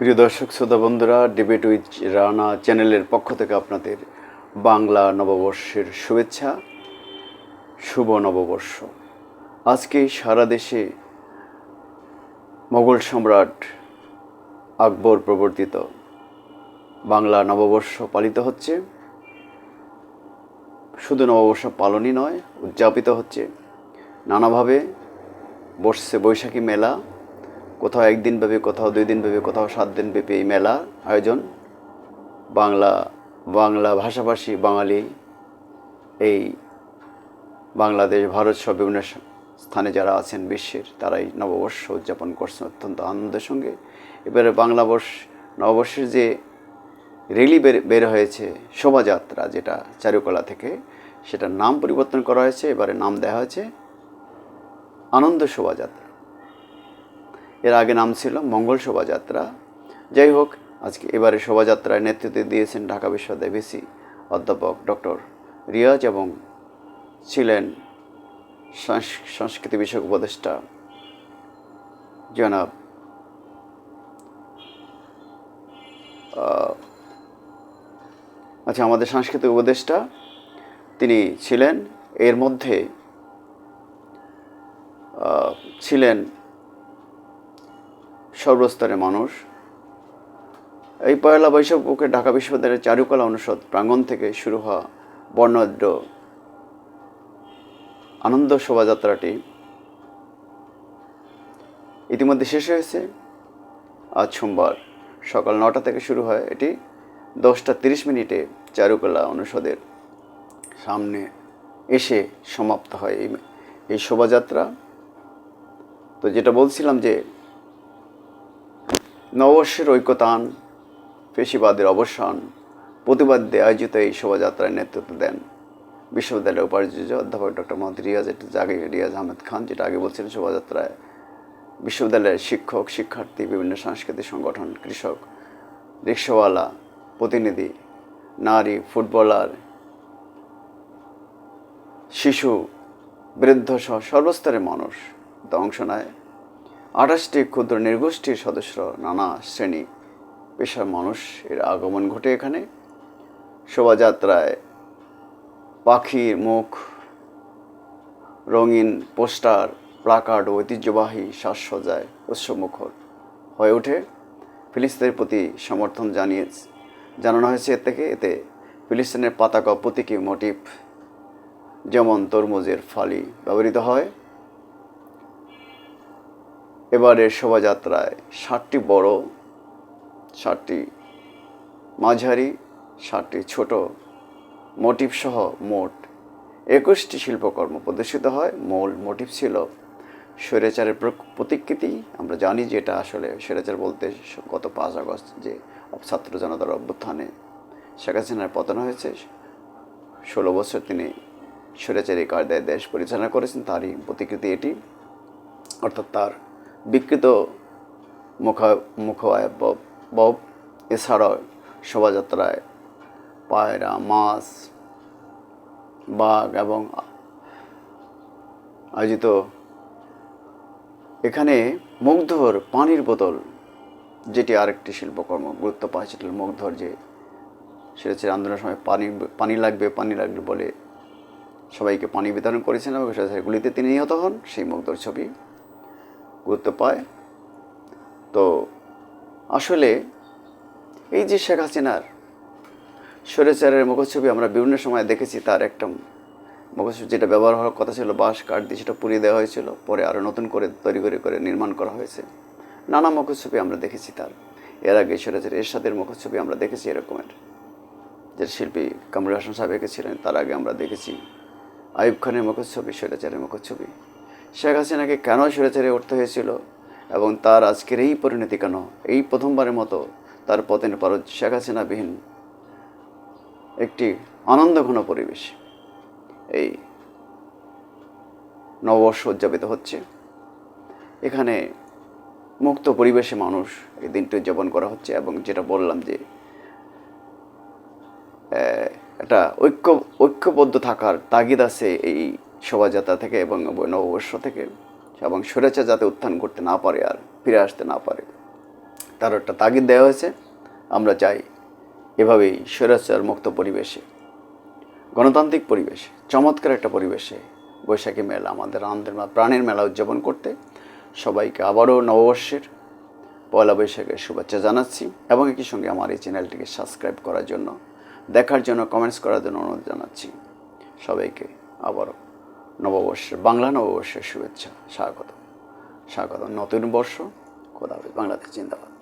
প্রিয় দর্শক, শ্রোতা বন্ধুরা ডিবেট উইথ রানা চ্যানেলের পক্ষ থেকে আপনাদের বাংলা নববর্ষের শুভেচ্ছা, শুভ নববর্ষ। আজকে সারা দেশে মোগল সম্রাট আকবর প্রবর্তিত বাংলা নববর্ষ পালিত হচ্ছে। শুধু নববর্ষ পালনই নয়, উদযাপিত হচ্ছে। নানাভাবে বসছে বৈশাখী মেলা কোথাও একদিন ব্যাপী কোথাও দুই দিন ব্যাপী কোথাও সাত দিন ব্যাপী এই মেলা আয়োজন। বাংলা বাংলা ভাষাভাষী বাঙালি এই বাংলাদেশ, ভারত সহ বিভিন্ন স্থানে যারা আছেন বিশ্বের, তারাই নববর্ষ উদযাপন করছেন অত্যন্ত আনন্দের সঙ্গে। এবারে বাংলাবর্ষ নববর্ষের যে রেলি বের বের হয়েছে, শোভাযাত্রা যেটা চারুকলা থেকে, সেটার নাম পরিবর্তন করা হয়েছে, এবারে নাম দেওয়া হয়েছে আনন্দ শোভাযাত্রা। এর আগে নাম ছিল মঙ্গল শোভাযাত্রা। যাই হোক, আজকে এবারে শোভাযাত্রায় নেতৃত্ব দিয়েছেন ঢাকা বিশ্ববিদ্যালয় ভিসি অধ্যাপক ডক্টর রিয়াজ এবং ছিলেন সংস্কৃতি বিষয়ক উপদেষ্টা জনাব আচ্ছা আমাদের সাংস্কৃতিক উপদেষ্টা তিনি ছিলেন। এর মধ্যে ছিলেন সর্বস্তরের মানুষ। এই পয়লা বৈশাখ ঢাকা বিশ্ববিদ্যালয়ের চারুকলা অনুষদ প্রাঙ্গণ থেকে শুরু হওয়া বর্ণাঢ্য আনন্দ শোভাযাত্রাটি ইতিমধ্যে শেষ হয়েছে। আজ সোমবার সকাল নটা থেকে শুরু হয় এটি দশটা তিরিশ মিনিটে চারুকলা অনুষদের সামনে এসে সমাপ্ত হয় এই শোভাযাত্রা। তো যেটা বলছিলাম যে নববর্ষের ঐক্যতান, পেশিবাদের অবসান, প্রতিবাদে আয়োজিত এই শোভাযাত্রায় নেতৃত্ব দেন বিশ্ববিদ্যালয়ের উপাচার্য অধ্যাপক ডক্টর মোহাম্মদ রিয়াজ জাগে রিয়াজ আহমেদ খান, যেটা আগে বলছিলেন শোভাযাত্রায়। বিশ্ববিদ্যালয়ের শিক্ষক, শিক্ষার্থী, বিভিন্ন সাংস্কৃতিক সংগঠন, কৃষক, রিক্সাওয়ালা, প্রতিনিধি, নারী, ফুটবলার, শিশু বৃদ্ধ সহ সর্বস্তরের মানুষ। অংশ নেয় আঠাশটি ক্ষুদ্র নির্গোষ্ঠীর সদস্য, নানা শ্রেণি পেশার মানুষ এর আগমন ঘটে এখানে। শোভাযাত্রায় পাখির মুখ, রঙিন পোস্টার, প্লাকার্ড ও ঐতিহ্যবাহী সাজসজ্জায় উৎসবমুখর হয়ে ওঠে। ফিলিস্তিনের প্রতি সমর্থন জানিয়ে জানানো হয়েছে এর থেকে। এতে ফিলিস্তিনের পাতাকা প্রতীকী মোটিভ যেমন তরমুজের ফালি ব্যবহৃত হয়। এবারের শোভাযাত্রায় ষাটটি বড়, ষাটটি মাঝারি, ষাটটি ছোট মোটিভ সহ মোট একুশটি শিল্পকর্ম প্রদর্শিত হয়। মূল মোটিভ ছিল স্বৈরাচারের প্র- প্রতিকৃতি। আমরা জানি যে এটা আসলে স্বৈরাচার বলতে গত পাঁচ আগস্ট যে ছাত্র জনতার অভ্যুত্থানে শেখ হাসিনার পতন হয়েছে, ষোলো বছর তিনি স্বৈরাচারী কায়দায় দেশ পরিচালনা করেছেন, তারই প্রতিকৃতি এটি। অর্থাৎ তার বিকৃত মুখা মুখ এছাড়াও শোভাযাত্রায় পায়রা, মাছ, বাঘ এবং আয়োজিত। এখানে মুগ্ধর পানির বোতল, যেটি আরেকটি শিল্পকর্ম, গুরুত্ব পায় সেটি মুগ্ধর যে, সেটা ছিল আন্দোলনের সময় পানি পানি লাগবে পানি লাগবে বলে সবাইকে পানি বিতরণ করেছেন এবং গুলিতে তিনি নিহত হন, সেই মুগ্ধর ছবি। গুরুত্ব পায়। তো আসলে এই যে শেখ হাসিনার স্বৈরাচারের মুখচ্ছবি আমরা বিভিন্ন সময় দেখেছি, তার একটা মুখচ্ছবি যেটা ব্যবহার হওয়ার কথা ছিল, বাঁশ কাঠ দিয়ে সেটা পুড়িয়ে দেওয়া হয়েছিল, পরে আরও নতুন করে তৈরি করে করে নির্মাণ করা হয়েছে। নানা মুখচ্ছবি আমরা দেখেছি তার। এর আগে স্বৈরাচার এরশাদের মুখচ্ছবি আমরা দেখেছি এরকমের। যে শিল্পী কামরুল হাসান সাহেব এঁকেছিলেন তার আগে আমরা দেখেছি আইব খানের মুখচ্ছবি স্বৈরাচারের মুখচ্ছবি শেখ হাসিনাকে কেন স্বৈরাচারে উঠতে হয়েছিল? এবং তার আজকের এই পরিণতি কেন? এই প্রথমবারের মতো তার পতনের পর শেখ হাসিনাবিহীন একটি আনন্দঘন পরিবেশ। এই নববর্ষ উদযাপিত হচ্ছে। এখানে মুক্ত পরিবেশে মানুষ এই দিনটি উদযাপন করা হচ্ছে এবং যেটা বললাম যে একটা ঐক্য, ঐক্যবদ্ধ থাকার তাগিদ আছে এই শোভাযাত্রা থেকে এবং নববর্ষ থেকে এবং স্বৈরাচার যাতে উত্থান করতে না পারে আর ফিরে আসতে না পারে। তারও একটা তাগিদ দেওয়া হয়েছে, আমরা চাই এভাবেই স্বৈরাচার মুক্ত পরিবেশে, গণতান্ত্রিক পরিবেশে, চমৎকার একটা পরিবেশে বৈশাখী মেলা, আমাদের আনন্দের প্রাণের মেলা উদযাপন করতে সবাইকে আবারও নববর্ষের পয়লা বৈশাখের শুভেচ্ছা জানাচ্ছি এবং একই সঙ্গে আমার এই চ্যানেলটিকে সাবস্ক্রাইব করার জন্য, দেখার জন্য কমেন্টস করার জন্য অনুরোধ জানাচ্ছি। সবাইকে আবারও নববর্ষের বাংলা নববর্ষের শুভেচ্ছা স্বাগত স্বাগত নতুন বর্ষ খোদা বাংলাদেশ জিন্দাবাদ।